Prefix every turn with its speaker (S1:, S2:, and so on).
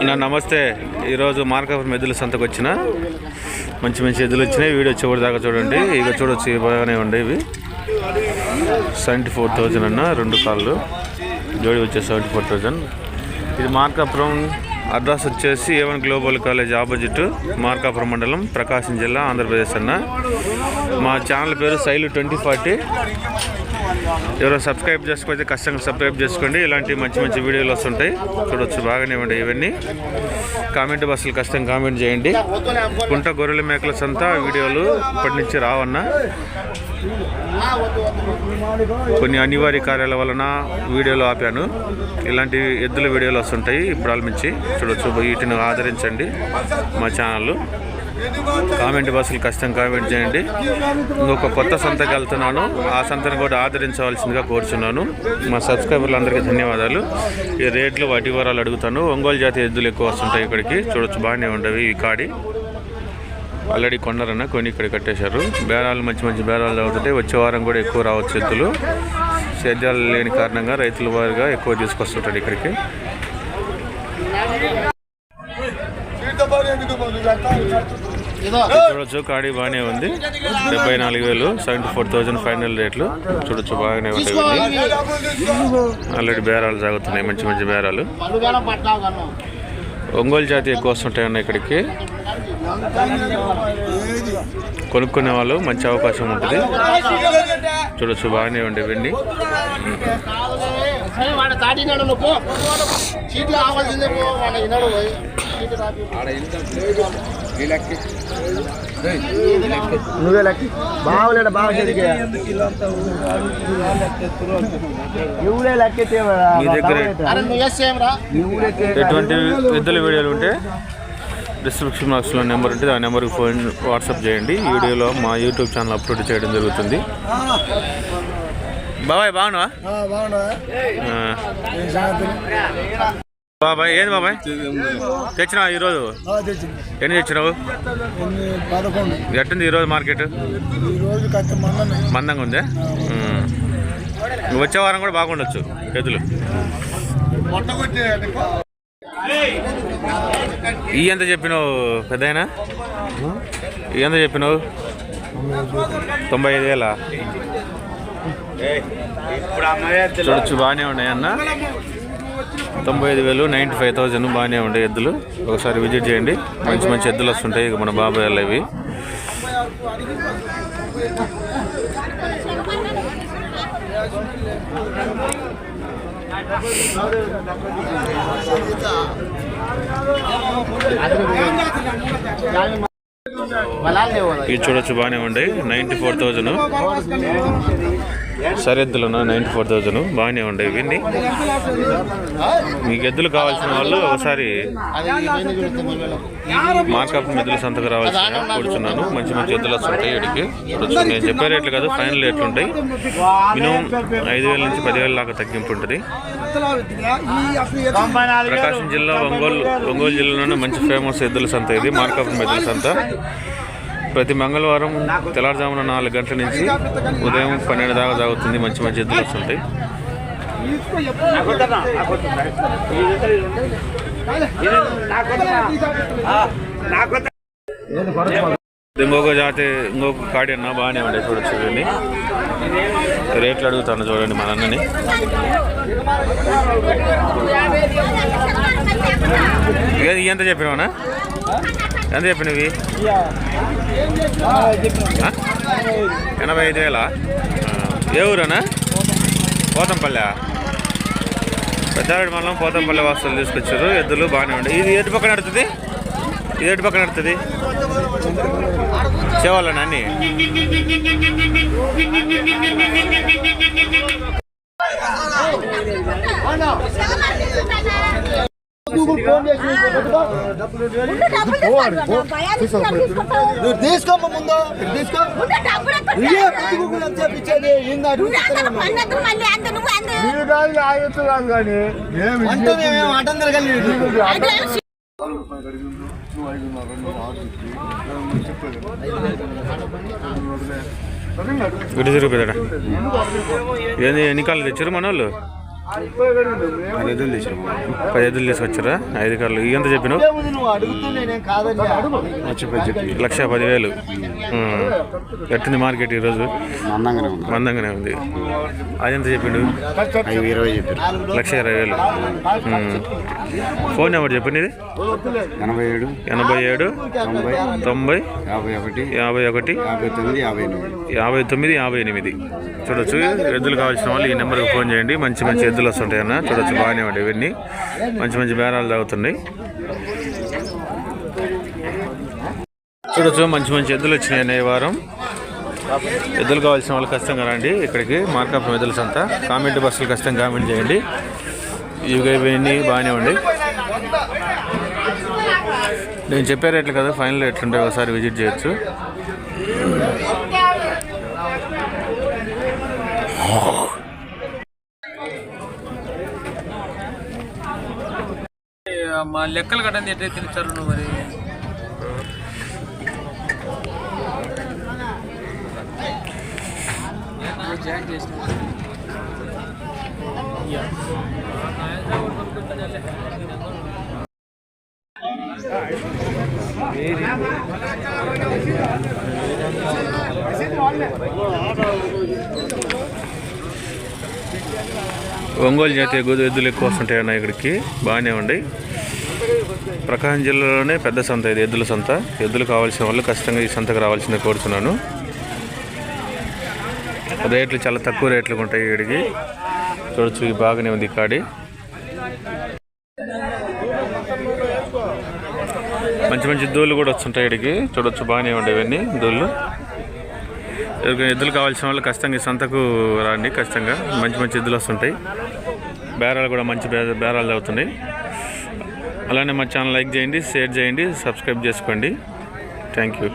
S1: నా నమస్తే. ఈరోజు మార్కాపురం ఎద్దుల సంతకు వచ్చిన. మంచి మంచి ఎద్దులు వచ్చినాయి. వీడియో చివరి దాకా చూడండి. ఇక చూడొచ్చు బాగానే బాగానే ఉండేవి. సెవెంటీ ఫోర్ థౌజండ్ అన్న రెండు కాళ్ళు. జోడి వచ్చేసి సెవెంటీ ఫోర్ థౌజండ్ ఇది మార్కాపురం అడ్రస్ వచ్చేసి A one global college opposite Markapuram మండలం ప్రకాశం జిల్లా ఆంధ్రప్రదేశ్ అన్న. మా ఛానల్ పేరు శైలు ట్వంటీ ఫార్టీ. ఎవరో సబ్స్క్రైబ్ చేసుకోకపోతే కష్టంగా సబ్స్క్రైబ్ చేసుకోండి. ఇలాంటి మంచి మంచి వీడియోలు వస్తుంటాయి. చూడొచ్చు బాగానే ఉంటాయి ఇవన్నీ. కామెంట్ బస్సులు ఖచ్చితంగా కామెంట్ చేయండి. కుంట గొర్రెల మేకల సంతా వీడియోలు ఇప్పటి నుంచి రావన్నా. కొన్ని అనివార్య కార్యాల వలన వీడియోలు ఆపాను. ఇలాంటి ఎద్దుల వీడియోలు వస్తుంటాయి. ఇప్పుడు ఆల్మించి చూడొచ్చు వీటిని ఆదరించండి మా ఛానల్ కామెంట్ బాక్సులు కష్టం కామెంట్ చేయండి. ఇంకొక కొత్త సంతకి వెళ్తున్నాను. ఆ సంతను కూడా ఆదరించవలసిందిగా కోరుచున్నాను. మా సబ్స్క్రైబర్లందరికీ ధన్యవాదాలు. ఈ రేట్లు వాటి వివరాలు అడుగుతాను. ఒంగోలు జాతి ఎద్దులు ఎక్కువ వస్తుంటాయి ఇక్కడికి. చూడొచ్చు బాగానే ఉండవి ఈ కాడి. ఆల్రెడీ కొన్నారన్న కొన్ని ఇక్కడ కట్టేశారు. బేరాలు మంచి మంచి బేరాలు అవుతుంటే వచ్చే వారం కూడా ఎక్కువ రావచ్చు ఎద్దులు. సేద్యాలు లేని కారణంగా రైతుల వారిగా ఎక్కువ తీసుకొస్తుంటాడు ఇక్కడికి. చూడొచ్చు కాడి బాగానే ఉంది. డెబ్బై నాలుగు వేలు సెవెంటీ ఫోర్ థౌజండ్ ఫైనల్ రేట్లు. చూడొచ్చు బాగానే ఉంటాయి ఆల్రెడీ బేరాలు సాగుతున్నాయి మంచి మంచి బేరాలు. ఒంగోలు జాతి ఎక్కువ వస్తుంటాయన్న ఇక్కడికి. కొనుక్కునే వాళ్ళు మంచి అవకాశం ఉంటుంది. చూడొచ్చు బాగానే ఉండే వెండి.
S2: వాడు నువ్వు. కావాల్సిందే
S3: నువ్వే లెక్క. బాగులేడు బాగా
S1: ఎటువంటి ఎద్దుల వీడియోలు ఉంటే డిస్క్రిప్షన్ బాక్స్లో నెంబర్ ఉంటుంది. ఆ నెంబర్కి ఫోన్ వాట్సాప్ చేయండి. ఈ వీడియోలో మా యూట్యూబ్ ఛానల్ అప్లోడ్ చేయడం జరుగుతుంది. బాబాయ్ బాగున్నావా. బాబాయ్ ఏంది బాబాయ్? తెచ్చినావా ఈరోజు? ఎన్ని తెచ్చినావు? ఎట్టుంది ఈరోజు మార్కెట్? మందంగా ఉందే. వచ్చే వారం కూడా బాగుండొచ్చు ఎద్దులు ఈ ఎంత చెప్పినావు పెద్దయినా? ఈ ఎంత చెప్పినావు? తొంభై ఐదు వేల? చూడొచ్చు బాగానే ఉన్నాయి అన్న. తొంభై ఐదు వేలు నైంటీ ఫైవ్ థౌజండ్ బాగానే ఉండే ఎద్దులు. ఒకసారి విజిట్ చేయండి. మంచి మంచి ఎద్దులు వస్తుంటాయి. ఇక మన బాబాయ్ వాళ్ళ ఇవి. ఇవి చూడొచ్చు బాగానే ఉండే. Ninety four thousand. సరిహద్దులను? నైంటీ ఫోర్ థౌజండ్ బాగానే ఉండే ఇవన్నీ. మీకు ఎద్దులు కావాల్సిన వాళ్ళు ఒకసారి మార్కప్ ఎద్దుల సంతకు రావాల్సిన కూర్చున్నాను. మంచి మంచి ఎద్దులు వస్తుంటాయి ఇక్కడికి నేను చెప్పే రేట్లు కాదు ఫైనల్ రేట్లు ఉంటాయి. మినిమం ఐదు వేల నుంచి పదివేల దాకా తగ్గింపు ఉంటుంది. ప్రకాశం జిల్లా ఒంగోలు ఒంగోలు జిల్లాలోనే మంచి ఫేమస్ ఎద్దుల సంత ఇది మార్కప్ ఎద్దుల సంత. ప్రతి మంగళవారం తెల్లారుజామున నాలుగు గంటల నుంచి ఉదయం పన్నెండు దాకా తాగుతుంది. మంచి మంచి ఎద్దులు వస్తుంటాయి. ఇంకొక జాతి ఇంకొక కాడి అన్న బాగానే ఉండే. చూడొచ్చు చూడండి రేట్లు అడుగుతాను చూడండి మన అన్నని ఎంత చెప్పినావునా ఎంత చెప్పినవి? ఎనభై ఐదు వేలా? ఏ ఊరనా? పోతంపల్లె. పెద్దారెడ్డి మండలం పోతంపల్లి వాస్తులు తీసుకొచ్చారు. ఎద్దులు బాగానే ఉండే. ఇది ఎటు పక్కన నడుతుంది ఇది ఎటు పక్కన నడుతుంది చేవాలన్నా అన్ని?
S3: నువ్వు తీసుకోమ్మ ముందు తీసుకో అంటే మేము
S1: ఏంది ఎన్ని కాళ్ళు తెచ్చారు మన వాళ్ళు పది ఎద్దులు తీసుకొచ్చారా? ఐదు కార్లు. ఎంత చెప్పినావు? లక్ష పదివేలు. ఎట్టుంది మార్కెట్ ఈరోజు?
S4: మందంగానే ఉంది.
S1: మందంగానే ఉంది. అది ఎంత చెప్పిండు?
S4: ఇరవై చెప్పారు
S1: లక్ష ఇరవై వేలు. ఫోన్ నెంబర్ చెప్పండి ఇది.
S4: ఎనభై ఏడు.
S1: ఎనభై ఏడు.
S4: తొంభై.
S1: తొంభై.
S4: యాభై ఒకటి.
S1: యాభై ఒకటి.
S4: యాభై తొమ్మిది. యాభై ఎనిమిది.
S1: యాభై తొమ్మిది యాభై ఎనిమిది. చూడొచ్చు. ఎద్దులు కావాల్సిన వాళ్ళు ఈ నెంబర్కి ఫోన్ చేయండి. మంచి మంచి ఎద్దులు వస్తుంటాయి అన్న. చూడొచ్చు బాగానే ఉండే ఇవన్నీ. మంచి మంచి బేరాలు తాగుతున్నాయి చూడొచ్చు మంచి మంచి ఎద్దులు వచ్చినాయి అన్న ఈ వారం. ఎద్దులు కావాల్సిన వాళ్ళు కష్టంగా రండి ఇక్కడికి. మార్కాపురం ఎద్దుల సంత. కామెంట్ బస్సులు కష్టంగా కామెంట్ చేయండి. ఇవి ఇవన్నీ బాగానే ఉండి. నేను చెప్పే రేట్లు కదా ఫైనల్ రేట్లు ఉంటాయి ఒకసారి విజిట్ చేయొచ్చు.
S5: మా లెక్కలు కట్టండి ఎట్లయితే తినిచ్చారు నువ్వు మరి? జాయిన్ చేసిన
S1: ఒంగోలు జాతి ఎగుదు ఎద్దులు ఎక్కువ వస్తుంటాయి అన్న ఇక్కడికి. బాగానే ఉన్నాయి. ప్రకాశం జిల్లాలోనే పెద్ద సంత ఇది ఎద్దుల సంత. ఎద్దులు కావాల్సిన వాళ్ళు ఖచ్చితంగా ఈ సంతకు రావాల్సిందే కోరుతున్నాను. రేట్లు చాలా తక్కువ రేట్లు ఉంటాయి వీడికి చూడొచ్చు బాగానే ఉంది ఈ కాడి. మంచి మంచి దూళ్ళు కూడా వస్తుంటాయి వీడికి చూడొచ్చు బాగానే ఉంటాయి ఇవన్నీ దూళ్ళు. ఎద్దులు కావాల్సిన వాళ్ళు ఖచ్చితంగా ఈ సంతకు రాండి ఖచ్చితంగా. మంచి మంచి ఎద్దులు వస్తుంటాయి. బేరాలు కూడా మంచి బేరాలు అవుతున్నాయి అలానే మా ఛానల్ లైక్ చేయండి షేర్ చేయండి సబ్స్క్రైబ్ చేసుకోండి. Thank you.